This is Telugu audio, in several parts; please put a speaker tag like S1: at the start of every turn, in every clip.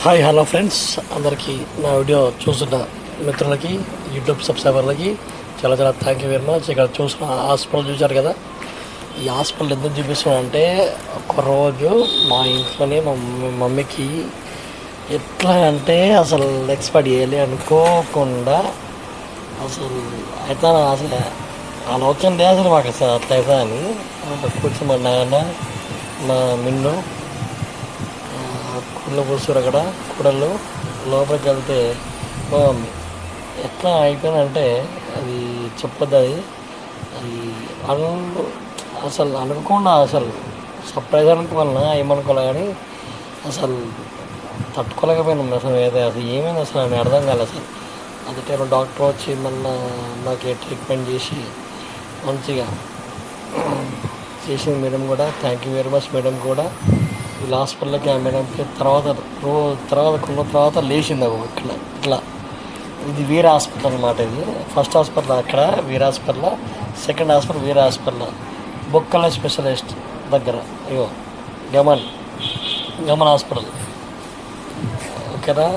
S1: హాయ్ హలో ఫ్రెండ్స్ అందరికీ నా వీడియో చూస్తున్న మిత్రులకి యూట్యూబ్ సబ్స్క్రైబర్లకి చాలా చాలా థ్యాంక్ యూ వెరీ మచ్ ఇక్కడ చూసిన హాస్పిటల్ చూశారు కదా? ఈ హాస్పిటల్ ఎందుకు చూపిస్తున్నానంటే ఒకరోజు మా ఇంట్లోనే మా మమ్మీకి ఎట్లా అంటే అసలు ఎక్స్పర్ట్ చేయాలి అనుకోకుండా అసలు అయితే అసలు ఆలోచన లేదు అసలు మాకు అసలు అట్లా అవుతా అని మా నాన్న మా మిన్ను కుళ్ళు అక్కడ కూడలు లోపలికి వెళ్తే బాగుంది ఎట్లా అయిపోయిందంటే అది చెప్పొద్దు అది. అది అను అసలు అనుకోకుండా అసలు సర్ప్రైజ్ అనుకోవాలన్నా ఏమనుకోలే కానీ అసలు తట్టుకోలేకపోయినాం అసలు ఏదో అసలు ఏమైంది అసలు అని అర్థం కాలేదు అసలు. అదే టైంలో డాక్టర్ వచ్చి మళ్ళీ మాకు ట్రీట్మెంట్ చేసి మంచిగా చేసింది మేడం కూడా. Thank you very much madam కూడా. వీళ్ళు హాస్పిటల్కి ఆ తర్వాత రో తర్వాత కొన్న తర్వాత లేచింది అవి ఇట్లా ఇట్లా. ఇది వీర హాస్పిటల్ అనమాట ఇది. ఫస్ట్ హాస్పిటల్ అక్కడ Veera hospital. Second hospital Veera hospital. బొక్కల స్పెషలిస్ట్ దగ్గర. ఇగో గమన్. గమన్ హాస్పిటల్. ఓకేనా?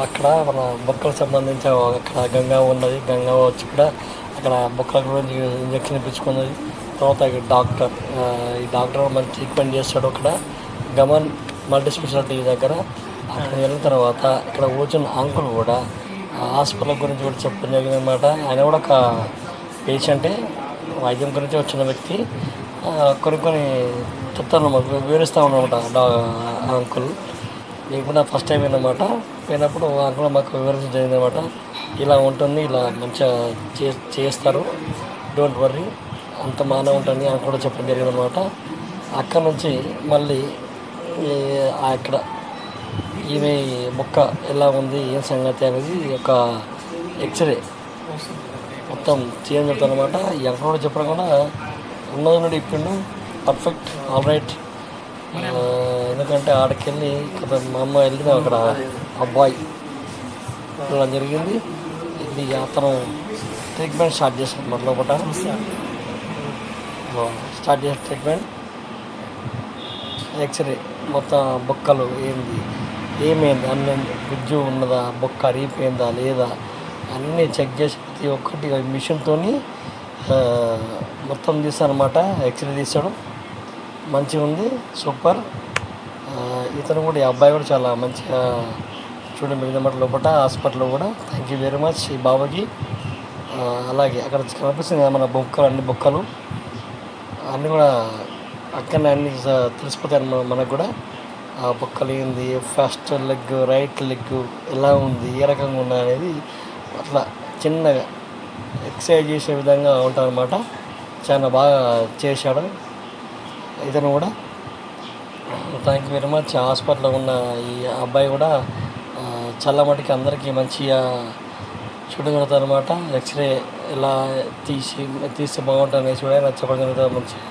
S1: అక్కడ మన బొక్కలకు సంబంధించిన అక్కడ గంగా ఉన్నది. గంగా వచ్చి కూడా అక్కడ బొక్కల గురించి ఇంజక్షన్ ఇప్పించుకున్నది తర్వాత ఇక్కడ డాక్టర్ ఈ డాక్టర్ మంచి ట్రీట్మెంట్ చేస్తాడు అక్కడ. గమన్ మల్టీ స్పెషాలిటీ దగ్గర. అక్కడ వెళ్ళిన తర్వాత ఇక్కడ కూర్చున్న అంకుల్ కూడా హాస్పిటల్ గురించి కూడా చెప్పడం జరిగింది అనమాట ఆయన కూడా ఒక పేషెంటే వైద్యం గురించి వచ్చిన వ్యక్తి. కొన్ని కొన్ని చెప్తాను మాకు వివరిస్తూ ఉన్నమాట డా అంకుల్. నేను కూడా ఫస్ట్ టైం అనమాట పోయినప్పుడు అంకుల్ మాకు వివరించడం జరిగింది అనమాట ఇలా ఉంటుంది ఇలా మంచిగా చే చేస్తారు. డోంట్ వర్రీ అంత బాగానే ఉంటుంది అని కూడా చెప్పడం జరిగింది అనమాట అక్కడ నుంచి మళ్ళీ అక్కడ ఈమె మొక్క ఎలా ఉంది ఏం సంగతి అనేది ఒక ఎక్స్రే మొత్తం చేంజ్ అవుతుంది అనమాట ఎక్కడ కూడా చెప్పడం కూడా ఉన్నది నుండి ఇప్పిండు. పర్ఫెక్ట్ ఆల్ రైట్ ఎందుకంటే ఆడకెళ్ళి మా అమ్మ వెళ్ళిన అక్కడ. అబ్బాయి వెళ్ళడం జరిగింది. ఇది అతను ట్రీట్మెంట్ స్టార్ట్ చేశాడు మన లోపల స్టార్ట్ చేసిన ట్రీట్మెంట్ ఎక్స్రే మొత్తం బొక్కలు ఏంది? ఏమైంది? అన్ని గుజ్జు ఉన్నదా? బొక్క అరిగిపోయిందా? లేదా? అన్నీ చెక్ చేసి ప్రతి ఒక్కటి మిషన్తో మొత్తం తీస్తానమాట ఎక్స్రే తీస్తాడు మంచిగా ఉంది సూపర్ ఇతను కూడా ఈ అబ్బాయి కూడా చాలా మంచిగా చూడండి మిగతా లోపల హాస్పిటల్లో కూడా. థ్యాంక్ యూ వెరీ మచ్ ఈ బాబాకి. అలాగే అక్కడ కనిపిస్తుంది మన బొక్కలు అన్ని బొక్కలు. అన్నీ కూడా అక్కడనే అన్ని తెలిసిపోతాయి అన్నమాట మనకు కూడా. ఆ బొక్కలు ఏంది ఫస్ట్ లెగ్ రైట్ లెగ్ ఎలా ఉంది ఏ రకంగా ఉంది అనేది అట్లా చిన్నగా ఎక్సర్సైజ్ చేసే విధంగా ఉంటారనమాట చాలా బాగా చేశాడు. ఇతను కూడా. థ్యాంక్ యూ వెరీ మచ్ హాస్పిటల్లో ఉన్న ఈ అబ్బాయి కూడా చాలా మటుకి అందరికీ మంచిగా చూడగలుగుతారు అనమాట ఎక్స్రే ఎలా తీసి తీస్తే బాగుంటుంది అనేసి కూడా చెప్పడం జరుగుతుంది మంచిగా